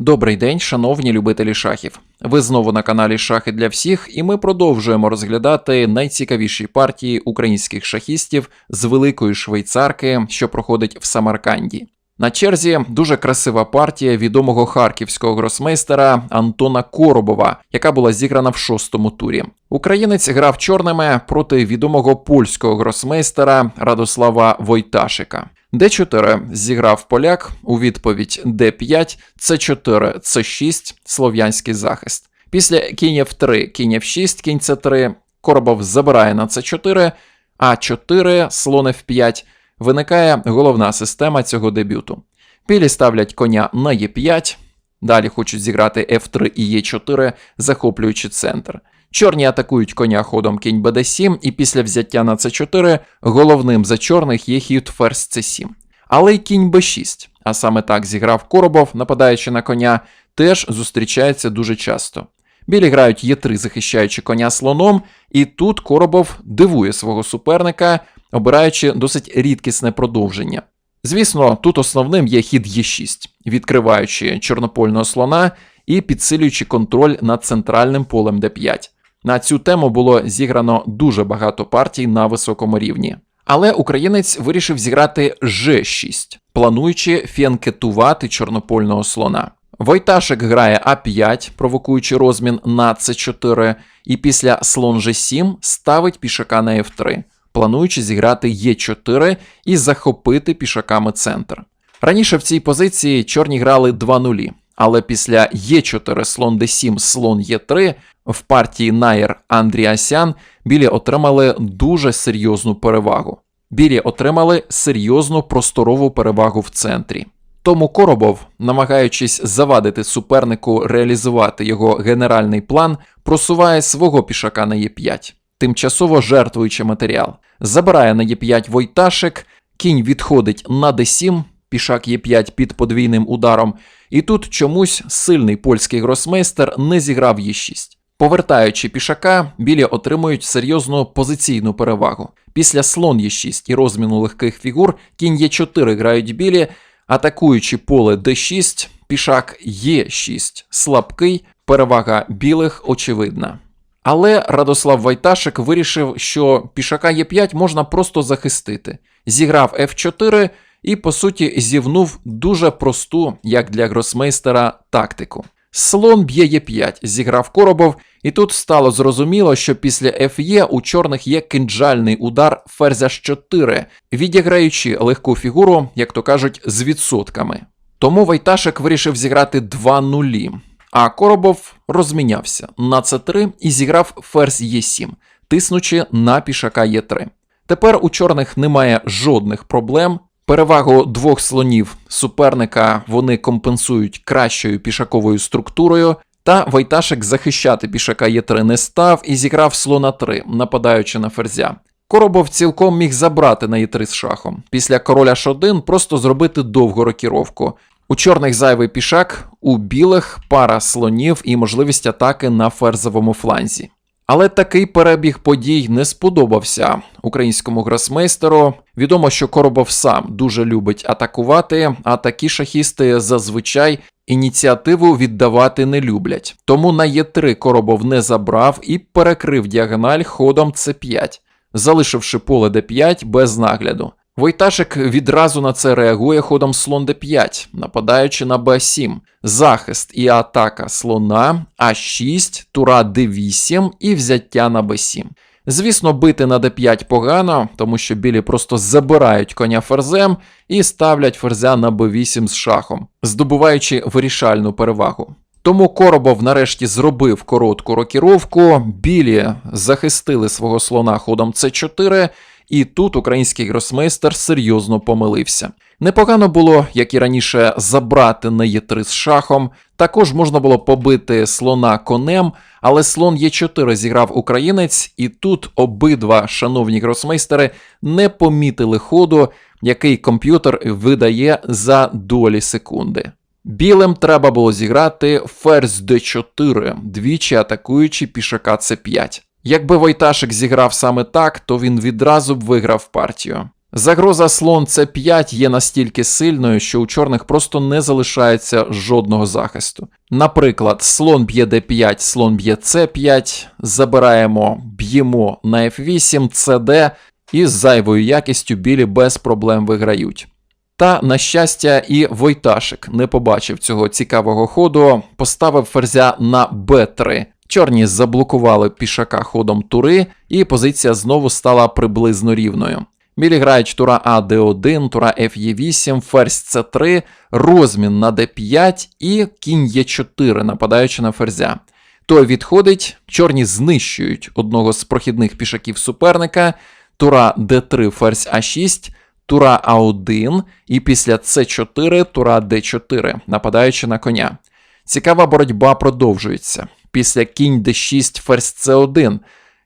Добрий день, шановні любителі шахів. Ви знову на каналі Шахи для всіх, і ми продовжуємо розглядати найцікавіші партії українських шахістів з великої швейцарки, що проходить в Самарканді. На черзі дуже красива партія відомого харківського гросмейстера Антона Коробова, яка була зіграна в шостому турі. Українець грав чорними проти відомого польського гросмейстера Радослава Войташика. Д4 зіграв поляк у відповідь Д5, С4, С6, слов'янський захист. Після кінь F3, кінь F6, кінь С3, Коробов забирає на С4, А4, слон F5. Виникає головна система цього дебюту. Білі ставлять коня на Е5, далі хочуть зіграти F3 і Е4, захоплюючи центр. Чорні атакують коня ходом кінь БД7, і після взяття на С4 головним за чорних є хід ферзь С7. Але й кінь Б6, а саме так зіграв Коробов, нападаючи на коня, теж зустрічається дуже часто. Білі грають Е3, захищаючи коня слоном, і тут Коробов дивує свого суперника, обираючи досить рідкісне продовження. Звісно, тут основним є хід Е6, відкриваючи чорнопольного слона і підсилюючи контроль над центральним полем Д5. На цю тему було зіграно дуже багато партій на високому рівні. Але українець вирішив зіграти Ж6, плануючи фіанкетувати чорнопольного слона. Войташик грає А5, провокуючи розмін на С4, і після слон Ж7 ставить пішака на F3, плануючи зіграти Е4 і захопити пішаками центр. Раніше в цій позиції чорні грали 2 нулі, але після Е4 слон Д7, слон Е3 в партії Найер Андріасян білі отримали дуже серйозну перевагу. Білі отримали серйозну просторову перевагу в центрі. Тому Коробов, намагаючись завадити супернику реалізувати його генеральний план, просуває свого пішака на Е5, тимчасово жертвуючи матеріал. Забирає на Е5 Войташик, кінь відходить на Д7, пішак Е5 під подвійним ударом, і тут чомусь сильний польський гросмейстер не зіграв Е6. Повертаючи пішака, білі отримують серйозну позиційну перевагу. Після слон Е6 і розміну легких фігур, кінь Е4 грають білі, атакуючи поле d6, пішак Е6 слабкий, перевага білих очевидна. Але Радослав Вайташик вирішив, що пішака Е5 можна просто захистити. Зіграв F4 і, по суті, зівнув дуже просту, як для гросмейстера, тактику. Слон б'є Е5, зіграв Коробов, і тут стало зрозуміло, що після Ф'є у чорних є кинджальний удар ферзя 4, відіграючи легку фігуру, як то кажуть, з відсотками. Тому Вайташик вирішив зіграти 2 нулі, а Коробов розмінявся на С3 і зіграв ферзь Е7, тиснучи на пішака Е3. Тепер у чорних немає жодних проблем. Перевагу двох слонів суперника вони компенсують кращою пішаковою структурою, та Вайташик захищати пішака Е3 не став і зіграв слона 3, нападаючи на ферзя. Коробов цілком міг забрати на Е3 з шахом. Після короля H1 просто зробити довгу рокіровку. У чорних зайвий пішак, у білих пара слонів і можливість атаки на ферзовому фланзі. Але такий перебіг подій не сподобався українському гросмейстеру. Відомо, що Коробов сам дуже любить атакувати, а такі шахісти зазвичай ініціативу віддавати не люблять. Тому на Е3 Коробов не забрав і перекрив діагональ ходом С5, залишивши поле Д5 без нагляду. Войташик відразу на це реагує ходом слон d5, нападаючи на b7, захист і атака слона, а6, тура d8 і взяття на b7. Звісно, бити на d5 погано, тому що білі просто забирають коня ферзем і ставлять ферзя на b8 з шахом, здобуваючи вирішальну перевагу. Тому Коробов нарешті зробив коротку рокіровку, білі захистили свого слона ходом c4, і тут український гросмейстер серйозно помилився. Непогано було, як і раніше, забрати на Е3 з шахом. Також можна було побити слона конем, але слон Е4 зіграв українець, і тут обидва шановні гросмейстери не помітили ходу, який комп'ютер видає за долі секунди. Білим треба було зіграти ферзь d4, двічі атакуючи пішака c5. Якби Войташик зіграв саме так, то він відразу б виграв партію. Загроза слон С5 є настільки сильною, що у чорних просто не залишається жодного захисту. Наприклад, слон б'є d5, слон б'є c5, забираємо, б'ємо на f8, cd, і з зайвою якістю білі без проблем виграють. Та, на щастя, і Войташик не побачив цього цікавого ходу, поставив ферзя на b3. Чорні заблокували пішака ходом тури, і позиція знову стала приблизно рівною. Білі грають тура А Д1, тура Ф'Е8, ферзь С3, розмін на Д5 і кінь Е4, нападаючи на ферзя. Той відходить, чорні знищують одного з прохідних пішаків суперника, тура Д3, ферзь А6, тура А1 і після С4 тура Д4, нападаючи на коня. Цікава боротьба продовжується. Після кінь d6, ферзь c1,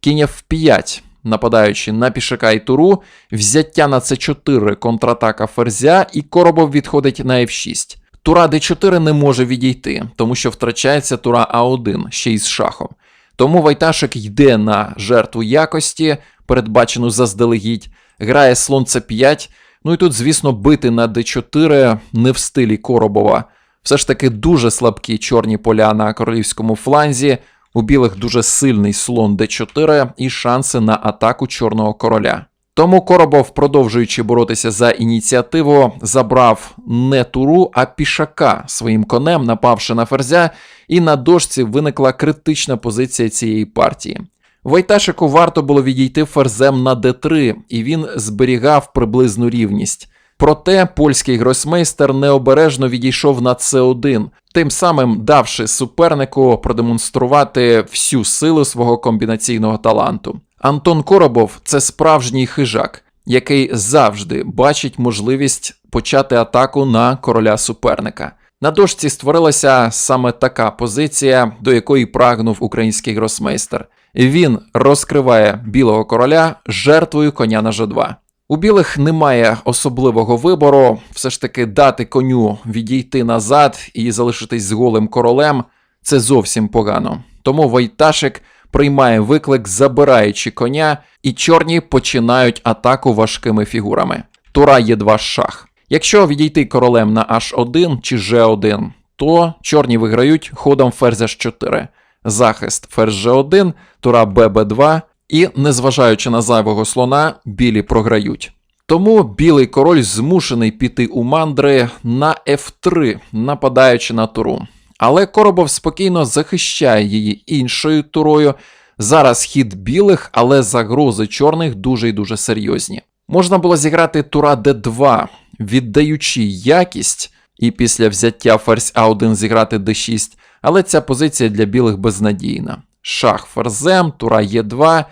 кінь f5, нападаючи на пішака і туру, взяття на c4, контратака ферзя, і коробов відходить на f6. Тура d4 не може відійти, тому що втрачається тура А1 ще й з шахом. Тому Вайташик йде на жертву якості, передбачену заздалегідь, грає слон c5. Ну і тут, звісно, бити на d4 не в стилі Коробова. Все ж таки дуже слабкі чорні поля на королівському фланзі. У білих дуже сильний слон d4 і шанси на атаку чорного короля. Тому Коробов, продовжуючи боротися за ініціативу, забрав не туру, а пішака своїм конем, напавши на ферзя, і на дошці виникла критична позиція цієї партії. Вайташику варто було відійти ферзем на d3, і він зберігав приблизну рівність. Проте польський гросмейстер необережно відійшов на С1, тим самим давши супернику продемонструвати всю силу свого комбінаційного таланту. Антон Коробов це справжній хижак, який завжди бачить можливість почати атаку на короля суперника. На дошці створилася саме така позиція, до якої прагнув український гросмейстер. Він розкриває білого короля жертвою коня на Ж2. У білих немає особливого вибору, все ж таки дати коню відійти назад і залишитись з голим королем це зовсім погано. Тому Войташик приймає виклик, забираючи коня, і чорні починають атаку важкими фігурами. Тура є два шах. Якщо відійти королем на H1 чи G1, то чорні виграють ходом ферзя H4. Захист ферзь G1, тура ББ2, і, незважаючи на зайвого слона, білі програють. Тому білий король змушений піти у мандри на F3, нападаючи на туру. Але Коробов спокійно захищає її іншою турою. Зараз хід білих, але загрози чорних дуже і дуже серйозні. Можна було зіграти тура d2, віддаючи якість, і після взяття ферзь А1 зіграти d6, але ця позиція для білих безнадійна. Шах ферзем, тура Е2.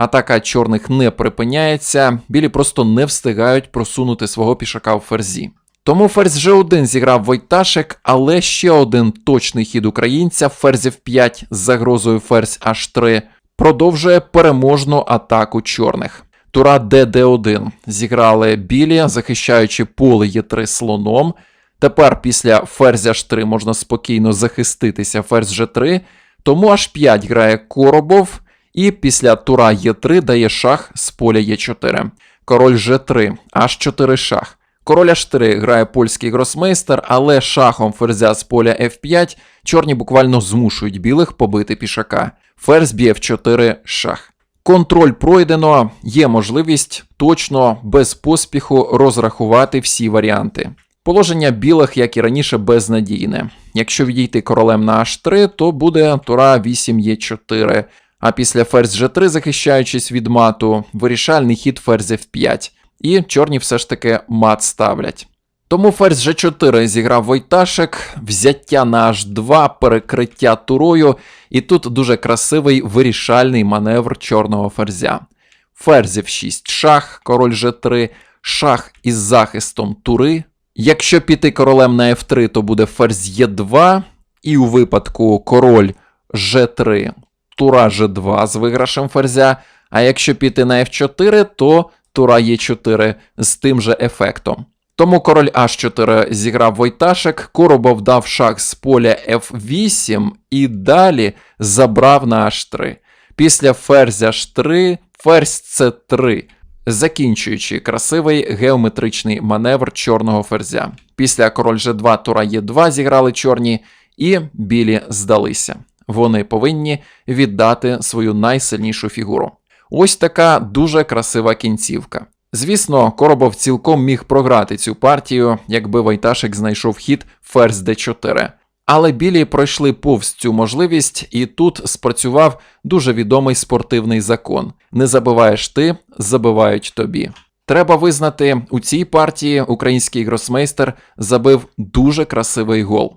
Атака чорних не припиняється, білі просто не встигають просунути свого пішака в ферзі. Тому ферзь G1 зіграв Войташек, але ще один точний хід українця, ферзь F5 з загрозою ферзь H3, продовжує переможну атаку чорних. Тура ДД1 зіграли білі, захищаючи поле Е3 слоном. Тепер після ферзя H3 можна спокійно захиститися ферзь G3, тому H5 грає Коробов. І після тура Е3 дає шах з поля Е4. Король Ж3, H4 шах. Король H3 грає польський гросмейстер, але шахом ферзя з поля F5 чорні буквально змушують білих побити пішака. Ферзь б'є F4 шах. Контроль пройдено, є можливість точно без поспіху розрахувати всі варіанти. Положення білих, як і раніше, безнадійне. Якщо відійти королем на H3, то буде тура 8 Е4. А після ферзь G3, захищаючись від мату, вирішальний хід ферзь F5. І чорні все ж таки мат ставлять. Тому ферзь G4 зіграв Войташек, взяття на H2, перекриття турою, і тут дуже красивий вирішальний маневр чорного ферзя. Ферзь F6 шах, король G3, шах із захистом тури. Якщо піти королем на F3, то буде ферзь Е2, і у випадку король G3 тура G2 з виграшем ферзя, а якщо піти на F4, то тура Е4 з тим же ефектом. Тому король H4 зіграв Войташек, Коробов дав шах з поля F8 і далі забрав на H3. Після ферзя H3, ферзь C3. закінчуючи красивий геометричний маневр чорного ферзя. Після король G2, тура Е2 зіграли чорні, і білі здалися. Вони повинні віддати свою найсильнішу фігуру. Ось така дуже красива кінцівка. Звісно, Коробов цілком міг програти цю партію, якби Вайташик знайшов хід ферзь d4. Але білі пройшли повз цю можливість, і тут спрацював дуже відомий спортивний закон: не забиваєш ти, забивають тобі. Треба визнати, у цій партії український гросмейстер забив дуже красивий гол.